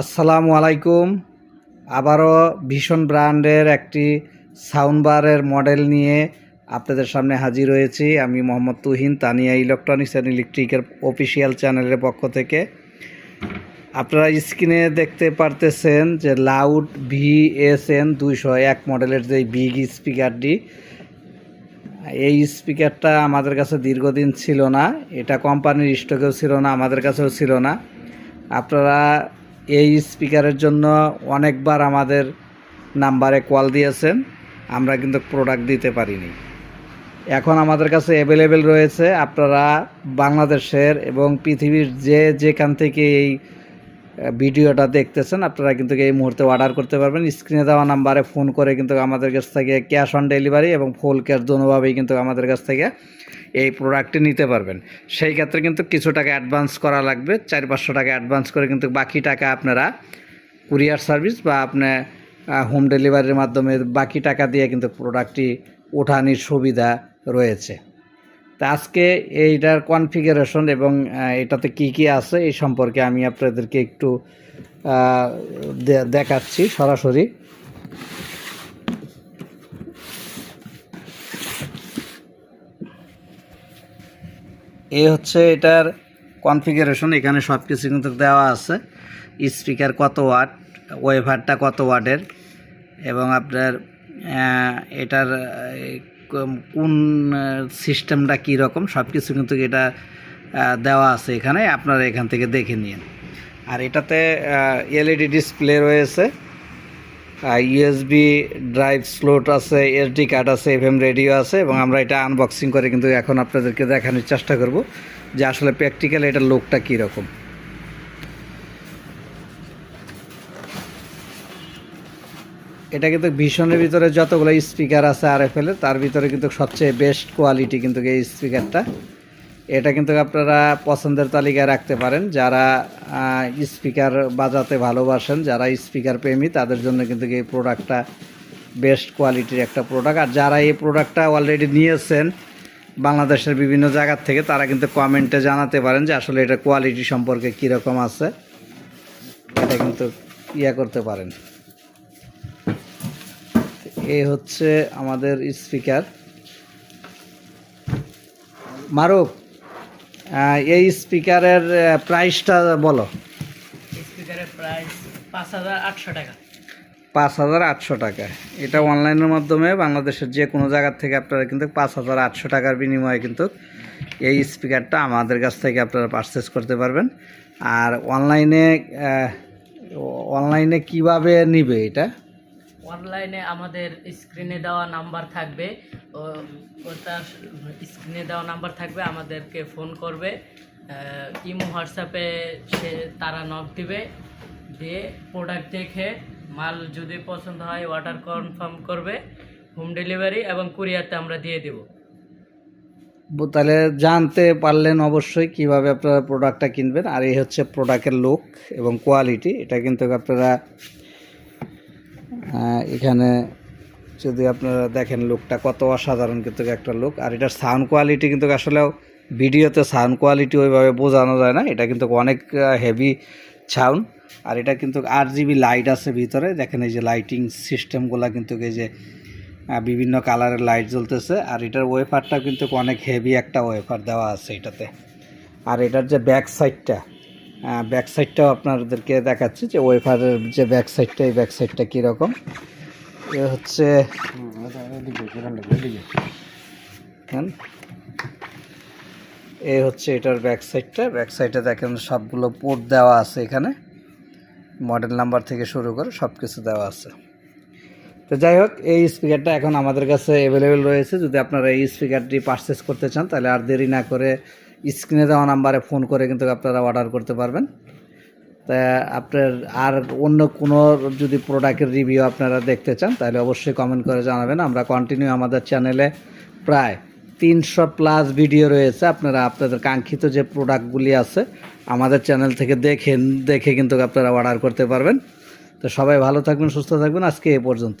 আসসালামু আলাইকুম। আবারও ভীষণ ব্র্যান্ডের একটি সাউন্ড বারের মডেল নিয়ে আপনাদের সামনে হাজির হয়েছি। আমি মোহাম্মদ তুহিন, তানিয়া ইলেকট্রনিক্স অ্যান্ড ইলেকট্রিকের অফিসিয়াল চ্যানেলের পক্ষ থেকে। আপনারা স্ক্রিনে দেখতে পারতেছেন যে লাউড ভি এস এন দুইশো এক মডেলের যে বিগ স্পিকারটি, এই স্পিকারটা আমাদের কাছে দীর্ঘদিন ছিল না। এটা কোম্পানির স্টকেও ছিল না, আমাদের কাছেও ছিল না। আপনারা এই স্পিকারের জন্য অনেকবার আমাদের নাম্বারে কল দিয়েছেন। আমরা কিন্তু প্রোডাক্ট দিতে পারিনি। এখন আমাদের কাছে অ্যাভেলেবেল রয়েছে আপনারা বাংলাদেশের এবং পৃথিবীর যে যেখান থেকে এই ভিডিওটা দেখতেছেন, আপনারা কিন্তু এই মুহূর্তে অর্ডার করতে পারবেন। স্ক্রিনে দেওয়া নাম্বারে ফোন করে কিন্তু আমাদের কাছ থেকে ক্যাশ অন ডেলিভারি এবং ফুল ক্যাশ দোনোভাবেই কিন্তু আমাদের কাছ থেকে এই প্রোডাক্টটি নিতে পারবেন। সেই ক্ষেত্রে কিন্তু কিছু টাকা অ্যাডভান্স করা লাগবে, চার পাঁচশো টাকা অ্যাডভান্স করে কিন্তু বাকি টাকা আপনারা কুরিয়ার সার্ভিস বা আপনি হোম ডেলিভারির মাধ্যমে বাকি টাকা দিয়ে কিন্তু প্রোডাক্টটি ওঠানির সুবিধা রয়েছে। তা আজকে এইটার কনফিগারেশন এবং এটাতে কি কি আছে এই সম্পর্কে আমি আপনাদেরকে একটু দেখাচ্ছি সরাসরি। এই হচ্ছে এটার কনফিগারেশন এখানে সব কিছু কিন্তু দেওয়া আছে। স্পিকার কত ওয়াট ওয়েভারটা কত ওয়াটের এবং আপনার এটার কোন- সিস্টেমটা কী রকম সব কিছু কিন্তু এটা দেওয়া আছে এখানে। আপনারা এখান থেকে দেখে নিন। আর এটাতে এলইডি ডিসপ্লে রয়েছে। ইউএসবি ড্রাইভ স্লোট আছে এসডি কার্ড আছে এফএম রেডিও আছে এবং আমরা এটা আনবক্সিং করে কিন্তু এখন আপনাদেরকে দেখানোর চেষ্টা করব যে আসলে প্র্যাকটিক্যাল এটার লোকটা কীরকম। এটা কিন্তু ভীষণের ভিতরে যতগুলো স্পিকার আছে আর এফ তার ভিতরে কিন্তু সবচেয়ে বেস্ট কোয়ালিটি কিন্তু এই স্পিকারটা এটা কিন্তু আপনারা পছন্দের তালিকায় রাখতে পারেন। যারা স্পিকার বাজাতে ভালোবাসেন, যারা স্পিকার প্রেমী, তাদের জন্য কিন্তু এই প্রোডাক্টটা বেস্ট কোয়ালিটির একটা প্রোডাক্ট। আর যারা এই প্রোডাক্টটা অলরেডি নিয়েছেন বাংলাদেশের বিভিন্ন জায়গার থেকে, তারা কিন্তু কমেন্টে জানাতে পারেন যে আসলে এটা কোয়ালিটি সম্পর্কে কীরকম আছে। এটা কিন্তু ইয়া করতে পারেন। এই হচ্ছে আমাদের স্পিকার। মারুফ এই স্পিকারের প্রাইসটা বলো। স্পিকারের প্রাইস পাঁচ হাজার আটশো টাকা। পাঁচ হাজার আটশো টাকা। এটা অনলাইনের মাধ্যমে বাংলাদেশের যে কোনো জায়গার থেকে আপনারা কিন্তু পাঁচ হাজার আটশো টাকার বিনিময়ে কিন্তু এই স্পিকারটা আমাদের কাছ থেকে আপনারা পারচেস করতে পারবেন। আর অনলাইনে অনলাইনে কীভাবে নিবে এটা? অনলাইনে আমাদের স্ক্রিনে দেওয়া নাম্বার থাকবে। ও, ওটা স্ক্রিনে দেওয়া নাম্বার থাকবে, আমাদেরকে ফোন করবে। ইমো, হোয়াটসঅ্যাপে সে, তারা নক দিবে। দিয়ে প্রোডাক্ট দেখে মাল যদি পছন্দ হয় অর্ডার কনফার্ম করবে হোম ডেলিভারি এবং কুরিয়ারতে আমরা দিয়ে দেবো। তাহলে জানতে পারলেন অবশ্যই কীভাবে আপনারা প্রোডাক্টটা কিনবেন। আর এই হচ্ছে প্রোডাক্টের লুক এবং কোয়ালিটি এটা কিন্তু আপনারা এখানে যদি আপনারা দেখেন লোকটা কত অসাধারণ কিন্তু একটা লোক। আর এটার সাউন্ড কোয়ালিটি কিন্তু আসলেও ভিডিওতে সাউন্ড কোয়ালিটি ওইভাবে বোঝানো যায় না। এটা কিন্তু অনেক হেভি সাউন্ড আর এটা কিন্তু আট জিবি লাইট আছে ভিতরে। দেখেন এই যে লাইটিং সিস্টেমগুলো কিন্তু এই যে বিভিন্ন কালারের লাইট জ্বলতেছে। আর এটার ওয়েফারটা কিন্তু অনেক হেভি একটা ওয়েফার দেওয়া আছে এটাতে। আর এটার যে ব্যাক সাইডটা ব্যাক সাইডটাও আপনাদেরকে দেখাচ্ছি যে ওয়েফারের যে ব্যাক সাইডটা এই ব্যাক সাইডটা কীরকম। এ হচ্ছে এই হচ্ছে এটার ব্যাক সাইডটা ব্যাক দেখেন সবগুলো পোর্ট দেওয়া আছে এখানে। মডেল নাম্বার থেকে শুরু করে সব কিছু দেওয়া আছে। তো যাই হোক, এই স্পিকারটা এখন আমাদের কাছে অ্যাভেলেবেল রয়েছে। যদি আপনারা এই স্পিকারটি পারচেস করতে চান, তাহলে আর দেরি না করে স্ক্রিনে দেওয়া নাম্বারে ফোন করে কিন্তু আপনারা অর্ডার করতে পারবেন। তা আপনার আর অন্য কোনো যদি প্রোডাক্টের রিভিউ আপনারা দেখতে চান, তাহলে অবশ্যই কমেন্ট করে জানাবেন। আমরা কন্টিনিউ আমাদের চ্যানেলে প্রায় তিনশো প্লাস ভিডিও রয়েছে। আপনারা আপনাদের কাঙ্ক্ষিত যে প্রোডাক্টগুলি আছে, আমাদের চ্যানেল থেকে দেখেন দেখে কিন্তু আপনারা অর্ডার করতে পারবেন। তো সবাই ভালো থাকবেন, সুস্থ থাকবেন। আজকে এ পর্যন্ত